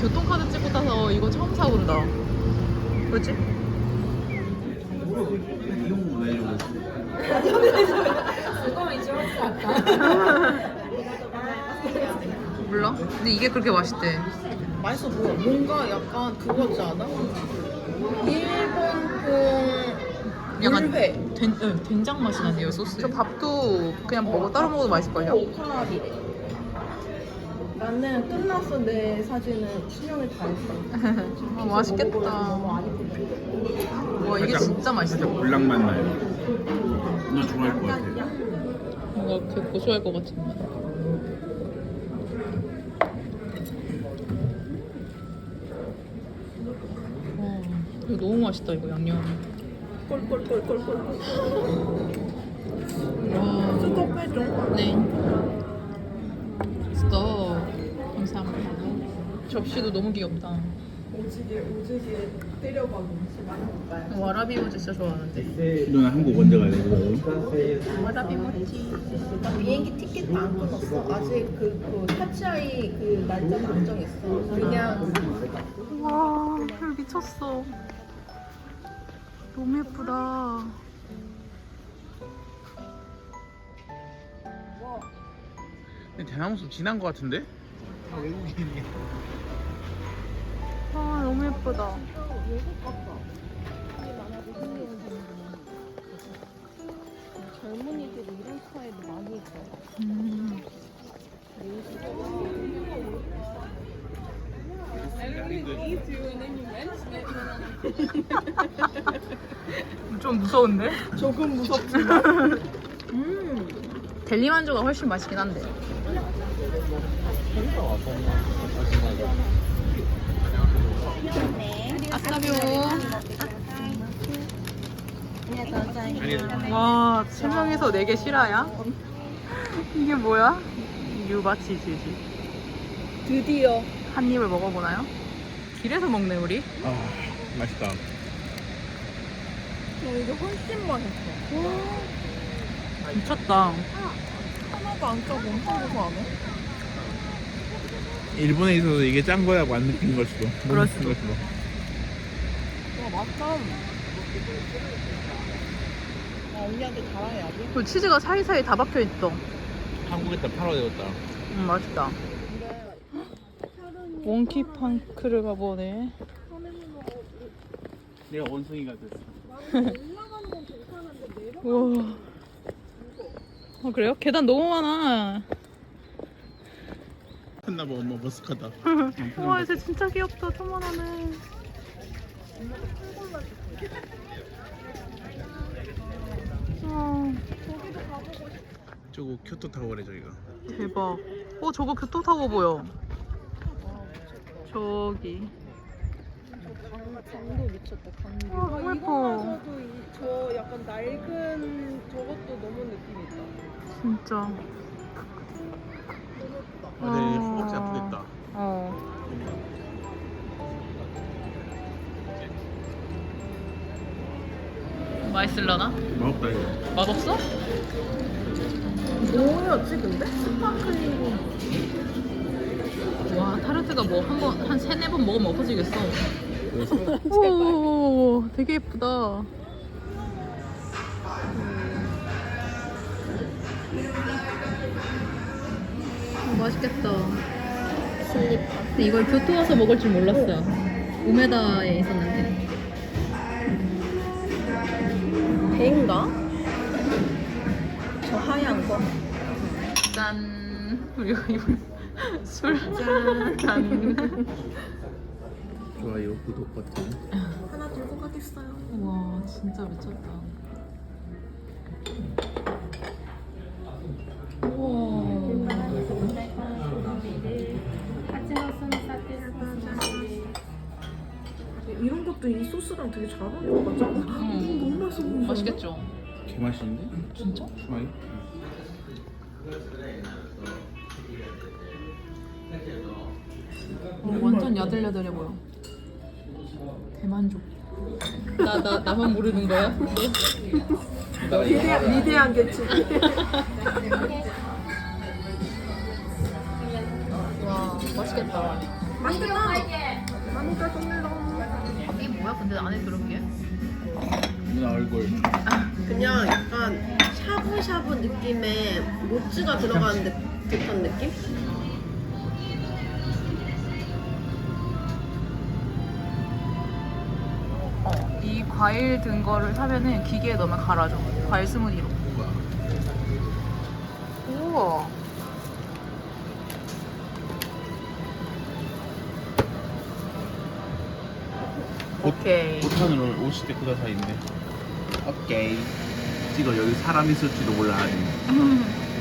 교통카드 찍고 타서 이거 처음 사본다. 이러고 몰라? 근데 이게 그렇게 맛있대. 맛있어 보여. 뭔가 약간 그거지 않아? 일본풍 약간 물회. 된, 응, 된장 맛이 나네요 소스. 저 밥도 그냥 먹어 따로 먹어도 맛있걸요? 오카리래. 나는 끝났어 내 사진은 신경을 다 했어. 아, 맛있겠다. 와 이게 진짜 맛있어. 살짝 불량맛 나요 너 좋아할 것 같아 뭔가 그 고소할 것 같은 맛. 와, 이거 너무 맛있다 이거 양념. 꼴꼴꼴꼴꼴. 와, 수도 빼줘. 네. 감사합니다. 접시도 너무 귀엽다. 오지게 오지게 때려가고 심한 와라비 모찌 진짜 좋아하는데. 너는 한국 언제 가야 돼? 와라비 모찌. 나 비행기 티켓도 안 끊었어. 아직 그, 그 타치아이 그 날짜도 안 정했어. 그냥 와, 별 미쳤어. 너무 예쁘다. 대나무숲 지난 것 같은데? 다 외국인이야 아, 너무 예쁘다. 외국 같다. 젊은이들이 이런 스타일도 많이 입어. 음. 좀 무서운데? 조금 무섭지. 음. 델리 만조가 훨씬 맛있긴 한데. 아싸뷰. 와, 3명에서 4개 실화야? 이게 뭐야? 유바치즈지. 드디어 한 입을 먹어보나요? 길에서 먹네, 우리. 아 맛있다 어, 이게 훨씬 맛있어. 미쳤다. 하나도 안 짜고 엄청 고소하네. 일본에 있어서 이게 짠 거라고 안 느낀 걸 수도 못 그럴 느낀 걸 수도 와 맛있다. 와 언니한테 자랑해야지. 그 치즈가 사이사이 다 박혀 있어. 한국에다 팔아되었다 음, 맛있다. 몽키팡크를 가보네. 내가 원숭이가 됐어 우와. 아, 그래요? 계단 너무 많아. 했나봐 엄마 머쓱하다 우와, 쟤 진짜 귀엽다. 조만하네. 아, 저거 교토 타워래 저기가 대박. 어, 저거 교통 타고 보여. 저기. 강, 강도 미쳤다 강도. 와, 너무 예뻐. 이거마저도 이, 저 약간 낡은 저것도 너무 느낌. 진짜. 아, 내 아. 허벅지 아프겠다 어. 맛있을라나? 맛없다 이거 맛없어? 뭐였지 근데? 스파클링. 와 타르트가 뭐 한 번 한 세네 번 먹으면 없어지겠어. 오 되게 예쁘다. 맛있겠다. 슬립. 근데 이걸 교토 와서 먹을 줄 몰랐어. 우메다에 있었는데. 배인가? 저 하얀 거. 짠. 우리가 이걸 술. 짠. 짠. 좋아요 구독 버튼 하나 들고 가겠어요. 와 진짜 미쳤다. 소스랑 되게 잘 어울릴 것 같지 않아? 음. 너무 맛있어 보이는데? 맛있겠죠? 개 맛있는데? 진짜? 좋아요 어, 완전 야들야들해 보여. 대만족. 나, 나, 나만 모르는 거야? 미대한, 미대한 개치. 와. 맛있겠다. 맛있겠다. 이게 뭐야? 근데 안에 들은 게? 누나 얼굴. 그냥 약간 샤브샤브 느낌의 모츠가 들어간 듯, 듯한 느낌? 어. 이 과일 든 거를 사면은 기계에 넣으면 갈아줘. 과일 스무디로. 우와. 오케이. 5천으로 50대 구다사인데. 오케이. 찍어 여기 사람 있을지도 몰라.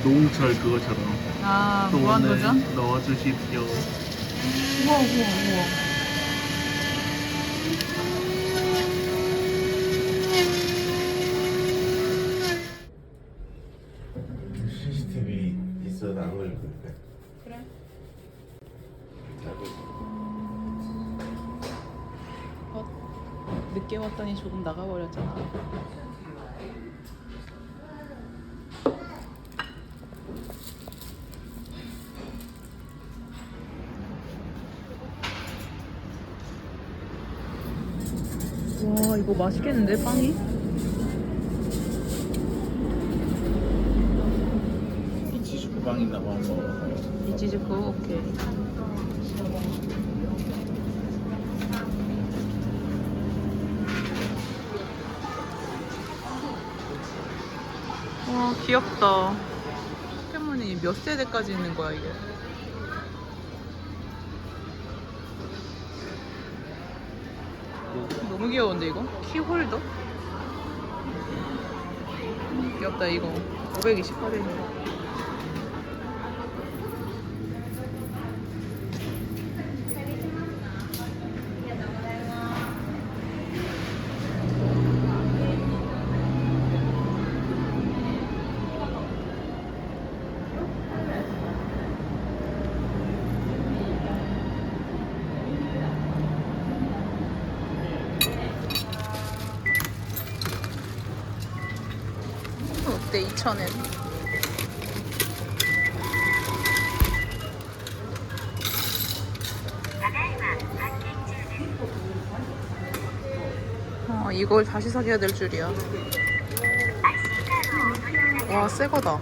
노홍철 그거처럼. 아, 돈을 무한도전? 넣어주십시오. 우와, 우와, 우와. CCTV 있어 나올 건데. 그래. 왔더니 조금 나가버렸잖아. 와 이거 맛있겠는데 빵이? 이치즈쿠방 있나 봐. 이치즈쿠 오케이. 와 귀엽다. 포켓몬이 몇 세대까지 있는 거야 이게? 너무 귀여운데 이거? 키홀더? 음, 귀엽다 이거 528엔 어때 2,000엔 어, 이걸 다시 사게 해야 될 줄이야. 와 새 거다